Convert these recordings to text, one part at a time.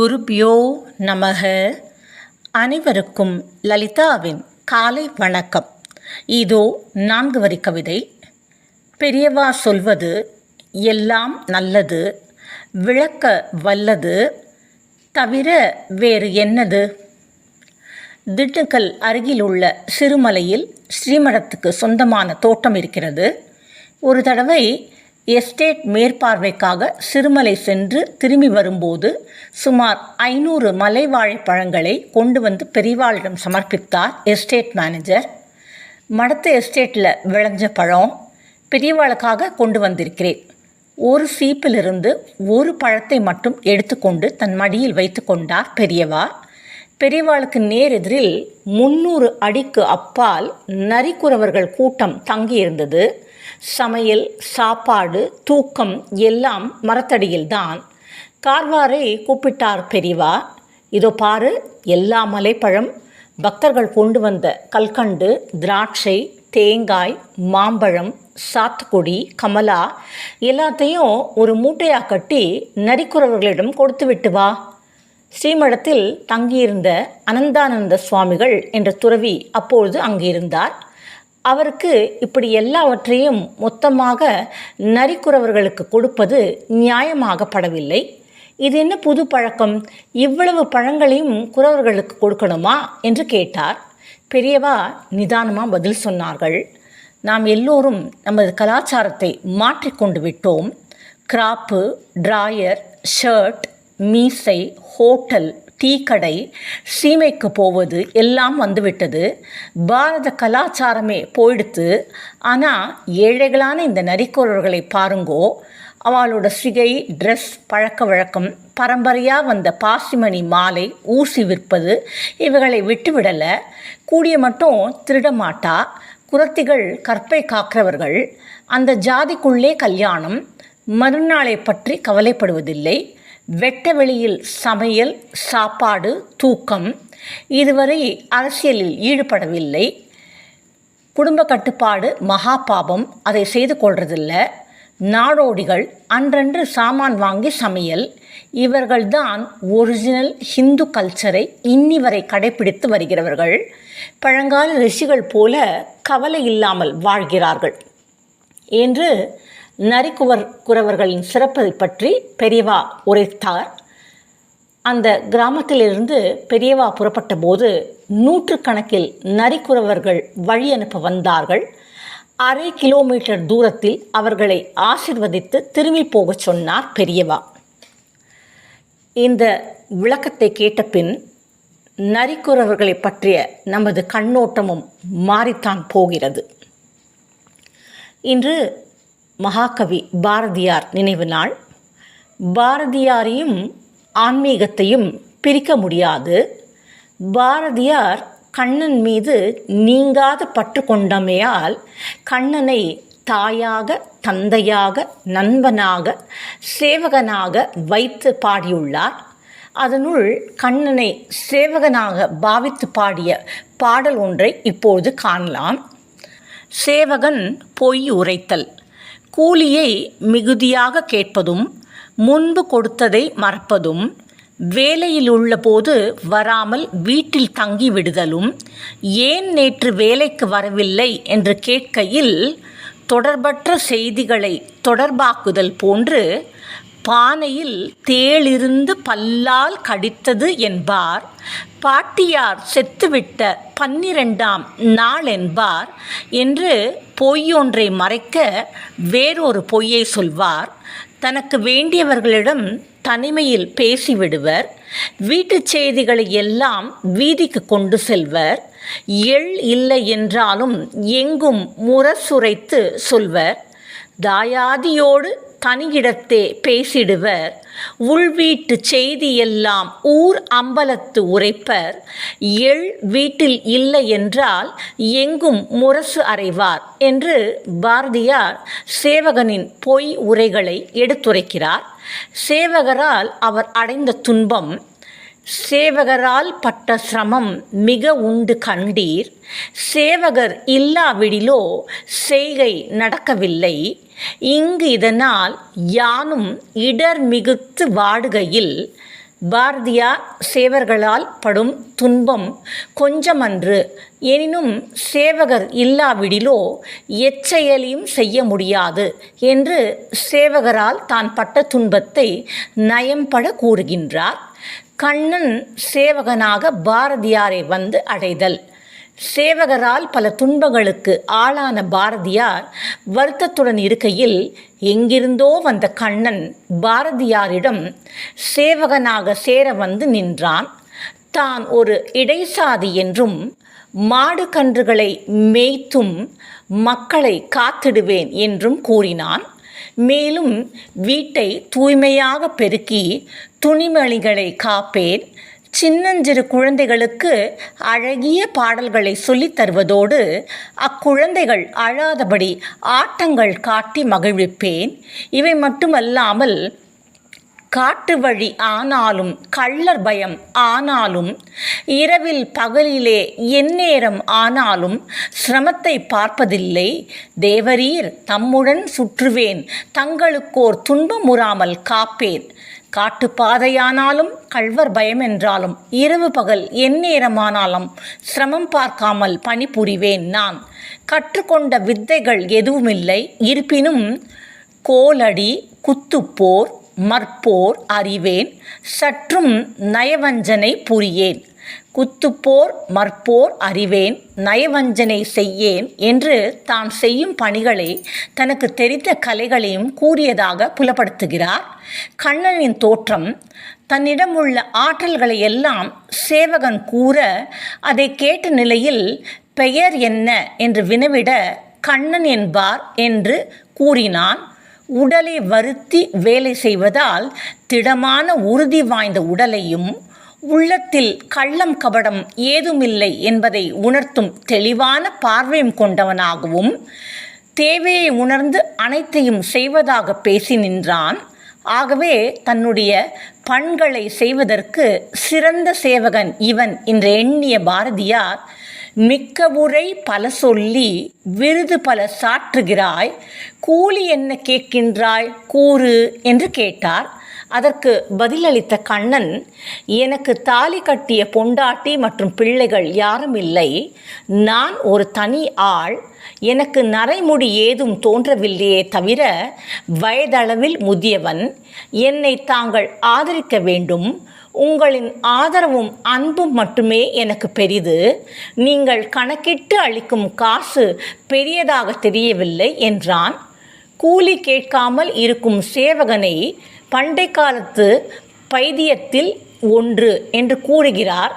குருப்யோ நமக. அனைவருக்கும் லலிதாவின் காலை வணக்கம். இதோ நான்கு வரி கவிதை. பெரியவா சொல்வது எல்லாம் நல்லது விளக்க வல்லது தவிர வேறு என்னது? திண்டுக்கல் அருகிலுள்ள சிறுமலையில் ஸ்ரீமடத்துக்கு சொந்தமான தோட்டம் இருக்கிறது. ஒரு தடவை எஸ்டேட் மேற்பார்வைக்காக சிறுமலை சென்று திரும்பி வரும்போது சுமார் ஐநூறு மலை வாழைப்பழங்களை கொண்டு வந்து பெரியவாளிடம் சமர்ப்பித்தார் எஸ்டேட் மேனேஜர். மடத்து எஸ்டேட்டில் விளைஞ்ச பழம் பெரியவாளுக்காக கொண்டு வந்திருக்கிறேன். ஒரு சீப்பிலிருந்து ஒரு பழத்தை மட்டும் எடுத்துக்கொண்டு தன் மடியில் வைத்து கொண்டார் பெரியவா. பெரியவாளுக்கு நேரெதிரில் முன்னூறு அடிக்கு அப்பால் நரிக்குறவர்கள் கூட்டம் தங்கியிருந்தது. சமையல் சாப்பாடு தூக்கம் எல்லாம் மரத்தடியில்தான். கார்வாரை கூப்பிட்டார் பெரிவா இதோ பாரு எல்லா மலைப்பழம். பக்தர்கள் கொண்டு வந்த கல்கண்டு திராட்சை தேங்காய் மாம்பழம் சாத்துக்குடி கமலா எல்லாத்தையும் ஒரு மூட்டையாக கட்டி நரிக்குறவர்களிடம் கொடுத்து விட்டு வா. ஸ்ரீமடத்தில் தங்கியிருந்த அனந்தானந்த சுவாமிகள் என்ற துறவி அப்பொழுது அங்கிருந்தார். அவருக்கு இப்படி எல்லாவற்றையும் மொத்தமாக நரிக்குறவர்களுக்கு கொடுப்பது நியாயமாகப்படவில்லை. இது என்ன புது பழக்கம்? இவ்வளவு பழங்களையும் குறவர்களுக்கு கொடுக்கணுமா? என்று கேட்டார். பெரியவா நிதானமாக பதில் சொன்னார்கள். நாம் எல்லோரும் நமது கலாச்சாரத்தை மாற்றிக்கொண்டு விட்டோம். கிராப்பு ட்ராயர் ஷர்ட் மீசை ஹோட்டல் டீக்கடை சீமைக்கு போவது எல்லாம் வந்துவிட்டது. பாரத கலாச்சாரமே போயிடுத்து. ஆனால் ஏழைகளான இந்த நரிக்குறவர்களை பாருங்கோ. அவளோட சிகை ட்ரெஸ் பழக்க வழக்கம் பரம்பரையாக வந்த பாசிமணி மாலை ஊசி விற்பது இவைகளை விட்டுவிடலை. கூடிய மட்டும் திருடமாட்டா. குரத்திகள் கற்பை காக்கிறவர்கள். அந்த ஜாதிக்குள்ளே கல்யாணம். மறுநாளை பற்றி கவலைப்படுவதில்லை. வெட்ட வெளியில் சமையல் சாப்பாடு தூக்கம் இதுவரை அரசியலில் ஈடுபடவில்லை. குடும்ப கட்டுப்பாடு மகா பாபம் அதை செய்து கொள்றதில்ல. நாடோடிகள் அன்றன்று சாமான் வாங்கி சமையல். இவர்கள்தான் ஒரிஜினல் ஹிந்து கல்ச்சரை இன்னி வரை கடைபிடித்து வருகிறவர்கள். பழங்கால ரிஷிகள் போல கவலை இல்லாமல் வாழ்கிறார்கள். என்று நரிக்குவர் குறவர்களின் சிறப்பை பற்றி பெரியவா உரைத்தார். அந்த கிராமத்திலிருந்து பெரியவா புறப்பட்ட போது நூற்றுக்கணக்கில் நரிக்குறவர்கள் வழி அனுப்ப வந்தார்கள். அரை கிலோமீட்டர் தூரத்தில் அவர்களை ஆசிர்வதித்து திரும்பி போகச் சொன்னார் பெரியவா. இந்த விளக்கத்தை கேட்ட பின் நரிக்குறவர்களை பற்றிய நமது கண்ணோட்டமும் மாறித்தான் போகிறது. இன்று மகாகவி பாரதியார் நினைவு நாள். பாரதியாரையும் ஆன்மீகத்தையும் பிரிக்க முடியாது. பாரதியார் கண்ணன் மீது நீங்காத பற்று கொண்டமையால் கண்ணனை தாயாக தந்தையாக நண்பனாக சேவகனாக வைத்து பாடியுள்ளார். அதனுள் கண்ணனை சேவகனாக பாவித்து பாடிய பாடல் ஒன்றை இப்போது காணலாம். சேவகன் பொய் உரைத்தல். கூலியை மிகுதியாக கேட்பதும் முன்பு கொடுத்ததை மறப்பதும் வேலையில் உள்ளபோது வராமல் வீட்டில் தங்கி விடுதலும் ஏன் நேற்று வேலைக்கு வரவில்லை என்று கேட்கையில் தொடர்பற்ற செய்திகளை தொடர்பாக்குதல் போன்று பானையில் தேளிருந்து பல்லால் கடித்தது என்பார். பாட்டியார் செத்துவிட்ட பன்னிரெண்டாம் நாள் என்பார் என்று பொய்யொன்றை மறைக்க வேறொரு பொய்யை சொல்வார். தனக்கு வேண்டியவர்களிடம் தனிமையில் பேசிவிடுவர். வீட்டுச் செய்திகளை எல்லாம் வீதிக்கு கொண்டு செல்வர். எள் இல்லை என்றாலும் எங்கும் முரசுரைத்து சொல்வர். தாயாதியோடு தனியிடத்தே பேசிடுவர். உள்வீட்டு செய்தியெல்லாம் ஊர் அம்பலத்து உரைப்பர். எள் வீட்டில் இல்லை என்றால் எங்கும் முரசு அறைவார் என்று பாரதியார் சேவகனின் பொய் உரைகளை எடுத்துரைக்கிறார். சேவகரால் அவர் அடைந்த துன்பம் சேவகரால் பட்ட சிரமம் மிக உண்டு கண்டீர். சேவகர் இல்லாவிடிலோ செய்கை நடக்கவில்லை. இங்கு இதனால் யானும் இடர் மிகுத்து வாடுகையில் பாரதியார் சேவர்களால் படும் துன்பம் கொஞ்சமன்று. எனினும் சேவகர் இல்லாவிடிலோ எச்செயலையும் செய்ய முடியாது என்று சேவகரால் தான் பட்ட துன்பத்தை நயம்பட கூறுகின்றார். கண்ணன் சேவகனாக பாரதியாரை வந்து அடைதல். சேவகரால் பல துன்பங்களுக்கு ஆளான பாரதியார் வருத்தத்துடன் இருக்கையில் எங்கிருந்தோ வந்த கண்ணன் பாரதியாரிடம் சேவகனாக சேர வந்து நின்றான். தான் ஒரு இடைசாதி என்றும் மாடு கன்றுகளை மேய்த்தும் மக்களை காத்திடுவேன் என்றும் கூறினான். மேலும் வீட்டை தூய்மையாக பெருக்கி துணிமணிகளை காப்பேன். சின்னஞ்சிறு குழந்தைகளுக்கு அழகிய பாடல்களை சொல்லித் தருவதோடு அக்குழந்தைகள் அழாதபடி ஆட்டங்கள் காட்டி மகிழ்விப்பேன். இவை மட்டுமல்லாமல் காட்டு வழி ஆனாலும் கள்ளர் பயம் ஆனாலும் இரவில் பகலிலே எந்நேரம் ஆனாலும் சிரமத்தை பார்ப்பதில்லை. தேவரீர் தம்முடன் சுற்றுவேன் தங்களுக்கோர் துன்பமுறாமல் காப்பேன். காட்டுப்பாதையானாலும் கள்வர் பயம் என்றாலும் இரவு பகல் எந்நேரமானாலும் சிரமம் பார்க்காமல் பணிபுரிவேன் நான். கற்றுக்கொண்ட வித்தைகள் எதுவுமில்லை. இருப்பினும் கோலடி குத்துப்போர் மற்போர் அறிவேன் சற்றும் நயவஞ்சனை புரியேன். குத்துப்போர் மற்போர் அறிவேன் நயவஞ்சனை செய்யேன் என்று தான் செய்யும் பணிகளை தனக்கு தெரிந்த கலைகளையும் கூறியதாக புலப்படுத்துகிறார். கண்ணனின் தோற்றம் தன்னிடம் உள்ள ஆற்றல்களை எல்லாம் சேவகன் கூற அதை கேட்ட நிலையில் பெயர் என்ன என்று வினவிட கண்ணன் என்பார் என்று கூறினான். உடலை வருத்தி வேலை செய்வதால் திடமான உறுதி வாய்ந்த உடலையும் உள்ளத்தில் கள்ளம் கபடம் ஏதுமில்லை என்பதை உணர்த்தும் தெளிவான பார்வையும் கொண்டவனாகவும் தேவையை உணர்ந்து அனைத்தையும் செய்வதாக பேசி நின்றான். ஆகவே தன்னுடைய பண்களை செய்வதற்கு சிறந்த சேவகன் இவன் என்று எண்ணிய பாரதியார் மிக்க உரை பல சொல்லி விருது பல சாற்றுகிறாய். கூலி என்ன கேட்கின்றாய்? கூறு என்று கேட்டார். அதற்கு பதிலளித்த கண்ணன் எனக்கு தாலி கட்டிய பொண்டாட்டி மற்றும் பிள்ளைகள் யாரும் இல்லை. நான் ஒரு தனி ஆள். எனக்கு நரைமுடி ஏதும் தோன்றவில்லையே தவிர வயதளவில் முதியவன். என்னை தாங்கள் ஆதரிக்க வேண்டும். உங்களின் ஆதரவும் அன்பும் மட்டுமே எனக்கு பெரிது. நீங்கள் கணக்கிட்டு அளிக்கும் காசு பெரியதாக தெரியவில்லை என்றான். கூலி கேட்காமல் இருக்கும் சேவகனை பண்டை காலத்து பைத்தியத்தில் ஒன்று என்று கூறுகிறார்.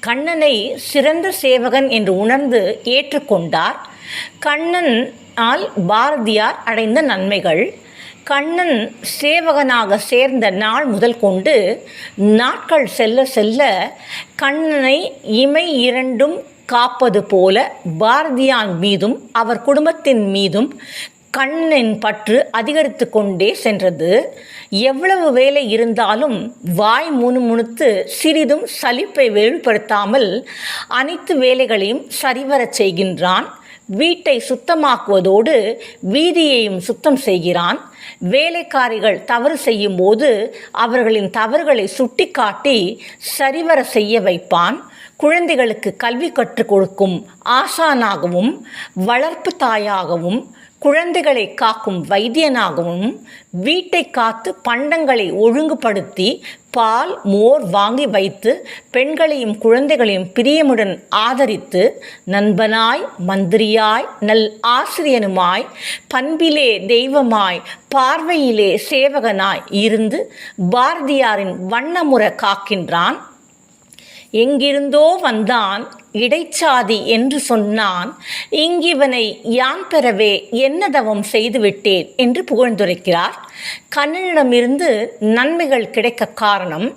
கண்ணனை சிறந்த சேவகன் என்று உணர்ந்து ஏற்றுக்கொண்டார். கண்ணனால் பாரதியார் அடைந்த நன்மைகள். கண்ணன் சேவகனாக சேர்ந்த நாள் முதல் கொண்டு நாட்கள் செல்ல செல்ல கண்ணனை இமை இரண்டும் காப்பது போல பாரதியான் மீதும் அவர் குடும்பத்தின் மீதும் கண்ணின் பற்று அதிகரித்து கொண்டே சென்றது. எவ்வளவு வேலை இருந்தாலும் வாய் முணுமுணுத்து சிறிதும் சலிப்பை வெளிப்படுத்தாமல் அனைத்து வேலைகளையும் சரிவரச் செய்கின்றான் வீட்டை சுத்தமாக்குவதோடு வீதியையும் சுத்தம் செய்கிறான். வேலைக்காரிகள் தவறு செய்யும் போது அவர்களின் தவறுகளை சுட்டிக்காட்டி சரிவர செய்ய வைப்பான். குழந்தைகளுக்கு கல்வி கற்றுக் கொடுக்கும் ஆசானாகவும் வளர்ப்பு தாயாகவும் குழந்தைகளை காக்கும் வைத்தியனாகவும் வீட்டை காத்து பண்டங்களை ஒழுங்குபடுத்தி பால் மோர் வாங்கி வைத்து பெண்களையும் குழந்தைகளையும் பிரியமுடன் ஆதரித்து நண்பனாய் மந்திரியாய் நல் ஆசிரியனுமாய் பண்பிலே தெய்வமாய் பார்வையிலே சேவகனாய் இருந்து பாரதியாரின் வண்ணமுற காக்கின்றான். எங்கிருந்தோ வந்தான் இடைச்சாதி என்று சொன்னான் இங்கிவனை யான் பெறவே என்ன தவம் செய்துவிட்டேன் என்று புகழ்ந்துரைக்கிறார். கண்ணனிடமிருந்து நன்மைகள் கிடைக்க காரணம்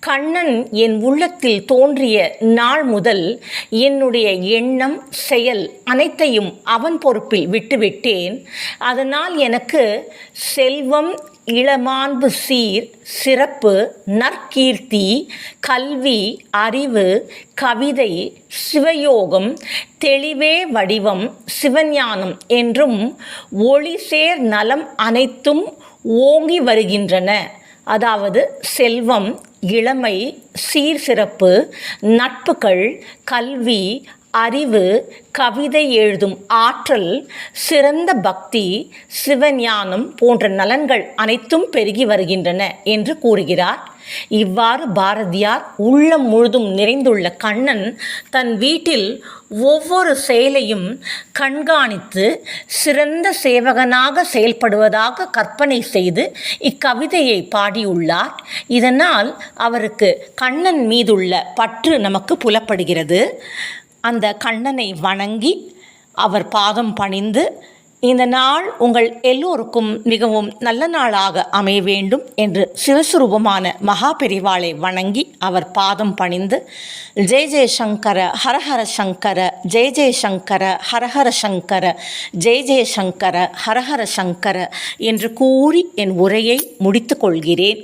கண்ணன் என் உள்ளத்தில் தோன்றிய நாள் முதல் என்னுடைய எண்ணம் செயல் அனைத்தையும் அவன் பொறுப்பில் விட்டுவிட்டேன். அதனால் எனக்கு செல்வம் இளமாண்பு சீர் சிறப்பு நற்கீர்த்தி கல்வி அறிவு கவிதை சிவயோகம் தெளிவே வடிவம் சிவஞானம் என்றும் ஒளிசேர் நலம் அனைத்தும் ஓங்கி வருகின்றன. அதாவது செல்வம் இளமை சீர் சிறப்பு நட்புகள் கல்வி அறிவு கவிதை எழுதும் ஆற்றல் சிறந்த பக்தி சிவஞானம் போன்ற நலன்கள் அனைத்தும் பெருகி வருகின்றன என்று கூறுகிறார் இவ்வாறு பாரதியார் உள்ளம் முழுதும் நிறைந்துள்ள கண்ணன் தன் வீட்டில் ஒவ்வொரு செயலையும் கண்காணித்து சிறந்த சேவகனாக செயல்படுவதாக கற்பனை செய்து இக்கவிதையை பாடியுள்ளார். இதனால் அவருக்கு கண்ணன் மீதுள்ள பற்று நமக்கு புலப்படுகிறது. அந்த கண்ணனை வணங்கி அவர் பாதம் பணிந்து இந்த நாள் உங்கள் எல்லோருக்கும் மிகவும் நல்ல நாளாக அமைய வேண்டும் என்று சிவஸ்வரூபமான மகாபெரிவாளை வணங்கி அவர் பாதம் பணிந்து ஜெய ஜெயசங்கர ஹரஹர சங்கர ஜெய ஜெயசங்கர ஹரஹர சங்கர ஜெய ஜெயசங்கர ஹரஹர சங்கர என்று கூறி என் உரையை முடித்துக்கொள்கிறேன்